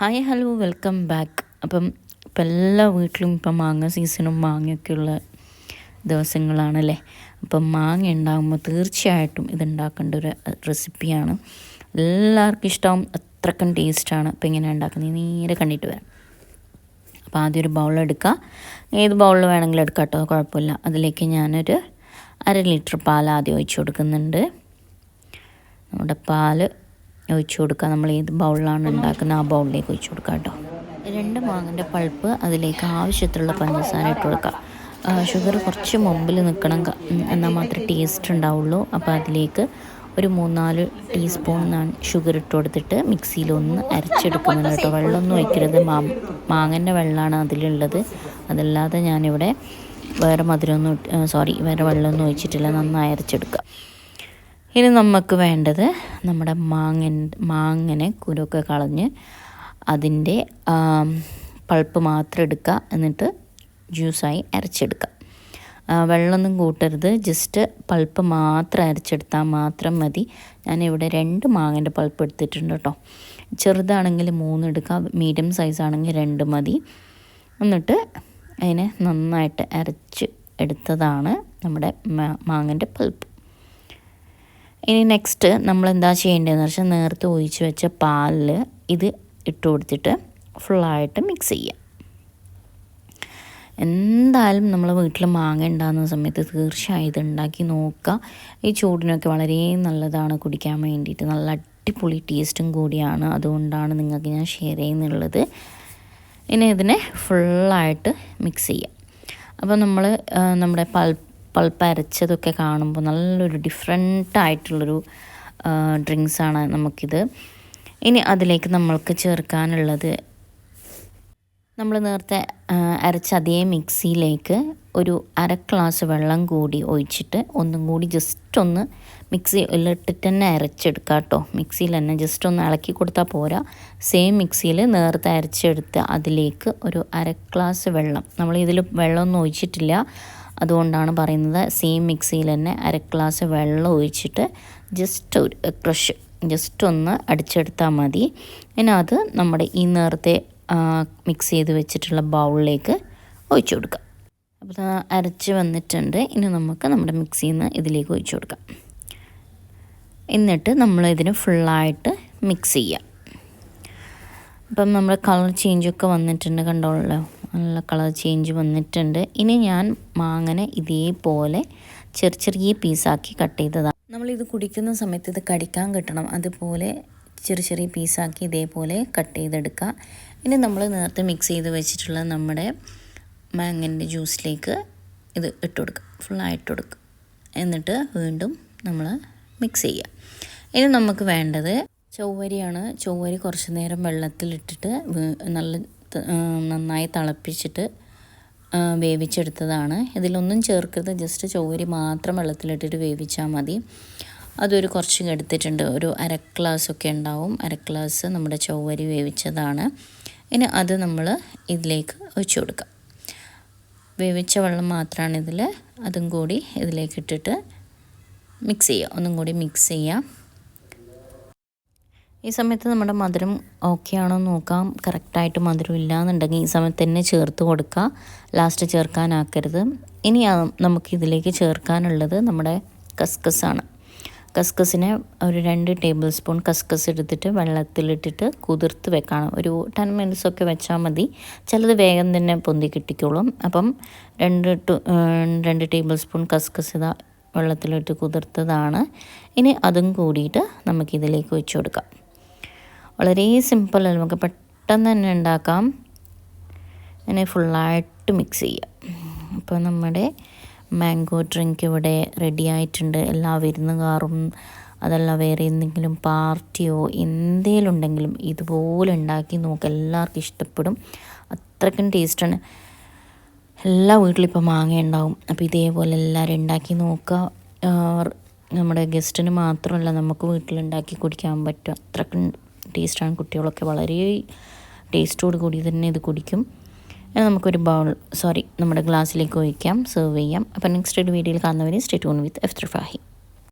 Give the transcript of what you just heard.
Hi hello welcome back അപ്പം ഇപ്പം എല്ലാ വീട്ടിലും ഇപ്പം മാങ്ങ സീസണും മാങ്ങയൊക്കെയുള്ള ദിവസങ്ങളാണല്ലേ? അപ്പം മാങ്ങ ഉണ്ടാകുമ്പോൾ തീർച്ചയായിട്ടും ഇതുണ്ടാക്കേണ്ട ഒരു റെസിപ്പിയാണ് എല്ലാവർക്കും ഇഷ്ടമാവും അത്രക്കും ടേസ്റ്റാണ് അപ്പം ഇങ്ങനെ ഉണ്ടാക്കുന്നത്. നേരെ കണ്ടിട്ട് വരാം. അപ്പോൾ ആദ്യം ഒരു ബൗൾ എടുക്കുക ഏത് ബൗളിൽ വേണമെങ്കിലും എടുക്കാം കേട്ടോ. കുഴപ്പമില്ല. അതിലേക്ക് ഞാനൊരു അര ലിറ്റർ പാൽ ആദ്യം ഒഴിച്ചു കൊടുക്കുന്നുണ്ട്. നമ്മുടെ പാൽ ഒഴിച്ചു കൊടുക്കുക. നമ്മൾ ഏത് ബൗളിലാണ് ഉണ്ടാക്കുന്നത് ആ ബൗളിലേക്ക് ഒഴിച്ചു കൊടുക്കുക കേട്ടോ. രണ്ട് മാങ്ങന്റെ പൾപ്പ് അതിലേക്ക് ആവശ്യത്തിലുള്ള പഞ്ചസാര ഇട്ട് കൊടുക്കുക. ഷുഗർ കുറച്ച് മുമ്പിൽ നിൽക്കണം എന്നാൽ മാത്രമേ ടേസ്റ്റ് ഉണ്ടാവുള്ളൂ. അപ്പോൾ അതിലേക്ക് ഒരു മൂന്നാൽ ടീസ്പൂൺ ഷുഗർ ഇട്ട് കൊടുത്തിട്ട് മിക്സിയിലൊന്ന് അരച്ചെടുക്കുന്നുണ്ട് കേട്ടോ. വെള്ളമൊന്നും വയ്ക്കരുത് മാ മാങ്ങന്റെ വെള്ളമാണ് അതിലുള്ളത്. അതല്ലാതെ ഞാനിവിടെ വേറെ മധുരമൊന്നും സോറി വേറെ വെള്ളമൊന്നും ഒഴിച്ചിട്ടില്ല. നന്നായി അരച്ചെടുക്കുക. ഇനി നമുക്ക് വേണ്ടത് നമ്മുടെ മാങ്ങൻ മാങ്ങനെ കുരുക്കെ കളഞ്ഞ് അതിന്റെ പൾപ്പ് മാത്രം എടുക്കുക. എന്നിട്ട് ജ്യൂസായി അരച്ചെടുക്കുക. വെള്ളമൊന്നും കൂട്ടരുത്. ജസ്റ്റ് പൾപ്പ് മാത്രം അരച്ചെടുത്താൽ മാത്രം മതി. ഞാനിവിടെ രണ്ട് മാങ്ങന്റെ പൾപ്പ് എടുത്തിട്ടുണ്ട് കേട്ടോ. ചെറുതാണെങ്കിൽ മൂന്ന് എടുക്കുക. മീഡിയം സൈസ് ആണെങ്കിൽ രണ്ട് മതി. എന്നിട്ട് അതിനെ നന്നായിട്ട് അരച്ച് എടുത്തതാണ് നമ്മുടെ മാങ്ങന്റെ പൾപ്പ്. ഇനി നെക്സ്റ്റ് നമ്മൾ എന്താ ചെയ്യേണ്ടതെന്ന് വെച്ചാൽ നേരത്തെ ഒഴിച്ച് വെച്ച പാലിൽ ഇത് ഇട്ട് കൊടുത്തിട്ട് ഫുള്ളായിട്ട് മിക്സ് ചെയ്യാം. എന്തായാലും നമ്മൾ വീട്ടിൽ മാങ്ങ ഉണ്ടാകുന്ന സമയത്ത് തീർച്ചയായും ഇത് ഉണ്ടാക്കി നോക്കുക ഈ ചൂടിനൊക്കെ വളരെ നല്ലതാണ് കുടിക്കാൻ വേണ്ടിയിട്ട്. നല്ല അടിപൊളി ടേസ്റ്റും കൂടിയാണ്. അതുകൊണ്ടാണ് നിങ്ങൾക്ക് ഞാൻ ഷെയർ ചെയ്യുന്നുള്ളത്. ഇനി ഇതിനെ ഫുള്ളായിട്ട് മിക്സ് ചെയ്യാം. അപ്പോൾ നമ്മൾ നമ്മുടെ പൾപ്പ് പൾപ്പ് അരച്ചതൊക്കെ കാണുമ്പോൾ നല്ലൊരു ഡിഫറെന്റ് ആയിട്ടുള്ളൊരു ഡ്രിങ്ക്സാണ് നമുക്കിത്. ഇനി അതിലേക്ക് നമ്മൾക്ക് ചേർക്കാനുള്ളത് നമ്മൾ നേരത്തെ അരച്ച അതേ മിക്സിയിലേക്ക് ഒരു അര ഗ്ലാസ് വെള്ളം കൂടി ഒഴിച്ചിട്ട് ഒന്നും കൂടി ജസ്റ്റ് ഒന്ന് മിക്സി മിക്സിയിലിട്ടിട്ട് തന്നെ അരച്ചെടുക്കുക കേട്ടോ. മിക്സിയിൽ തന്നെ ജസ്റ്റ് ഒന്ന് ഇളക്കി കൊടുത്താൽ പോരാ. സെയിം മിക്സിയിൽ നേരത്തെ അരച്ചെടുത്ത് അതിലേക്ക് ഒരു അര ഗ്ലാസ് വെള്ളം. നമ്മൾ ഇതിൽ വെള്ളമൊന്നും ഒഴിച്ചിട്ടില്ല. അതുകൊണ്ടാണ് പറയുന്നത് സെയിം മിക്സിയിൽ തന്നെ അര ഗ്ലാസ് വെള്ളം ഒഴിച്ചിട്ട് ജസ്റ്റ് ഒരു ക്രഷ് ജസ്റ്റ് ഒന്ന് അടിച്ചെടുത്താൽ മതി. ഇനി അത് നമ്മുടെ ഈ നേരത്തെ മിക്സ് ചെയ്ത് വെച്ചിട്ടുള്ള ബൗളിലേക്ക് ഒഴിച്ചു കൊടുക്കാം. അപ്പോൾ അരച്ച് വന്നിട്ടുണ്ട്. ഇനി നമുക്ക് നമ്മുടെ മിക്സിയിൽ നിന്ന് ഇതിലേക്ക് ഒഴിച്ചു കൊടുക്കാം. എന്നിട്ട് നമ്മൾ ഇതിന് ഫുള്ളായിട്ട് മിക്സ് ചെയ്യാം. അപ്പം നമ്മുടെ കളർ ചേഞ്ചൊക്കെ വന്നിട്ടുണ്ട് കണ്ടോളല്ലോ നല്ല കളർ ചേഞ്ച് വന്നിട്ടുണ്ട്. ഇനി ഞാൻ മാങ്ങനെ ഇതേപോലെ ചെറിയ ചെറിയ പീസാക്കി കട്ട് ചെയ്തതാണ് നമ്മളിത് കുടിക്കുന്ന സമയത്ത് ഇത് കടിക്കാൻ കിട്ടണം. അതുപോലെ ചെറിയ ചെറിയ പീസാക്കി ഇതേപോലെ കട്ട് ചെയ്തെടുക്കുക ഇനി നമ്മൾ നേരത്തെ മിക്സ് ചെയ്ത് വെച്ചിട്ടുള്ള നമ്മുടെ മാങ്ങന്റെ ജ്യൂസിലേക്ക് ഇത് ഇട്ട് കൊടുക്കുക ഫുള്ളായിട്ട് കൊടുക്കുക എന്നിട്ട് വീണ്ടും നമ്മൾ മിക്സ് ചെയ്യുക ഇനി നമുക്ക് വേണ്ടത് ചൊവ്വരിയാണ്. ചൊവ്വരി കുറച്ച് നേരം വെള്ളത്തിലിട്ടിട്ട് നല്ല നന്നായി തിളപ്പിച്ചിട്ട് വേവിച്ചെടുത്തതാണ്. ഇതിലൊന്നും ചേർക്കരുത്. ജസ്റ്റ് ചൗരി മാത്രം വെള്ളത്തിലിട്ടിട്ട് വേവിച്ചാൽ മതി. അതൊരു കുറച്ച് എടുത്തിട്ടുണ്ട്. ഒരു അര ഗ്ലാസ്സൊക്കെ ഉണ്ടാവും. അര ഗ്ലാസ് നമ്മുടെ ചൗവരി വേവിച്ചതാണ്. ഇനി അത് നമ്മൾ ഇതിലേക്ക് ഒഴിച്ചു കൊടുക്കാം. വേവിച്ച വെള്ളം മാത്രമാണ് ഇതിൽ അതും കൂടി ഇതിലേക്ക് ഇട്ടിട്ട് മിക്സ് ചെയ്യുക ഒന്നും കൂടി മിക്സ് ചെയ്യാം. ഈ സമയത്ത് നമ്മുടെ മധുരം ഓക്കെ ആണോ നോക്കാം. കറക്റ്റായിട്ട് മധുരം ഇല്ലയെന്നുണ്ടെങ്കിൽ ഈ സമയത്ത് തന്നെ ചേർത്ത് കൊടുക്കുക. ലാസ്റ്റ് ചേർക്കാനാക്കരുത്. ഇനി നമുക്ക് ഇതിലേക്ക് ചേർക്കാനുള്ളത് നമ്മുടെ കസ്കസാണ്. കസ്കസിനെ ഒരു രണ്ട് ടേബിൾ സ്പൂൺ കസ്കസ് എടുത്തിട്ട് വെള്ളത്തിലിട്ടിട്ട് കുതിർത്ത് വെക്കണം. ഒരു ടെൻ മിനിറ്റ്സ് ഒക്കെ വെച്ചാൽ മതി. ചിലത് വേഗം തന്നെ പൊന്തി കിട്ടിക്കോളും. അപ്പം രണ്ട് ടു രണ്ട് ടേബിൾ സ്പൂൺ കസ്കസ് ഇതാ വെള്ളത്തിലിട്ട് കുതിർത്തതാണ്. ഇനി അതും കൂടിയിട്ട് നമുക്കിതിലേക്ക് വെച്ച് കൊടുക്കാം. വളരെ സിമ്പിളാണ് നമുക്ക് പെട്ടെന്ന് തന്നെ ഉണ്ടാക്കാം. ഇങ്ങനെ ഫുള്ളായിട്ട് മിക്സ് ചെയ്യാം. അപ്പോൾ നമ്മുടെ മാംഗോ ഡ്രിങ്ക് ഇവിടെ റെഡി ആയിട്ടുണ്ട്. എല്ലാ വിരുന്നുകാറും അതല്ല വേറെ എന്തെങ്കിലും പാർട്ടിയോ എന്തെങ്കിലും ഉണ്ടെങ്കിലും ഇതുപോലെ ഉണ്ടാക്കി നമുക്ക് എല്ലാവർക്കും ഇഷ്ടപ്പെടും. അത്രയ്ക്കും ടേസ്റ്റാണ് എല്ലാ വീട്ടിലും ഇപ്പോൾ മാങ്ങ ഉണ്ടാവും. അപ്പോൾ ഇതേപോലെ എല്ലാവരും ഉണ്ടാക്കി നോക്കുക. നമ്മുടെ ഗസ്റ്റിന് മാത്രമല്ല നമുക്ക് വീട്ടിലുണ്ടാക്കി കുടിക്കാൻ പറ്റും. അത്രയ്ക്കും ടേസ്റ്റാണ്. കുട്ടികളൊക്കെ വളരെ ടേസ്റ്റോട് കൂടി തന്നെ ഇത് കുടിക്കും. നമുക്കൊരു ബൗൾ സോറി നമ്മുടെ ഗ്ലാസ്സിലേക്ക് ഒഴിക്കാം. സെർവ് ചെയ്യാം. അപ്പോൾ നെക്സ്റ്റ് ഒരു വീഡിയോയിൽ കാണുന്നവരെ സ്റ്റേ ട്യൂൺ വിത്ത് എഫ്റ്റർ ഫാഹി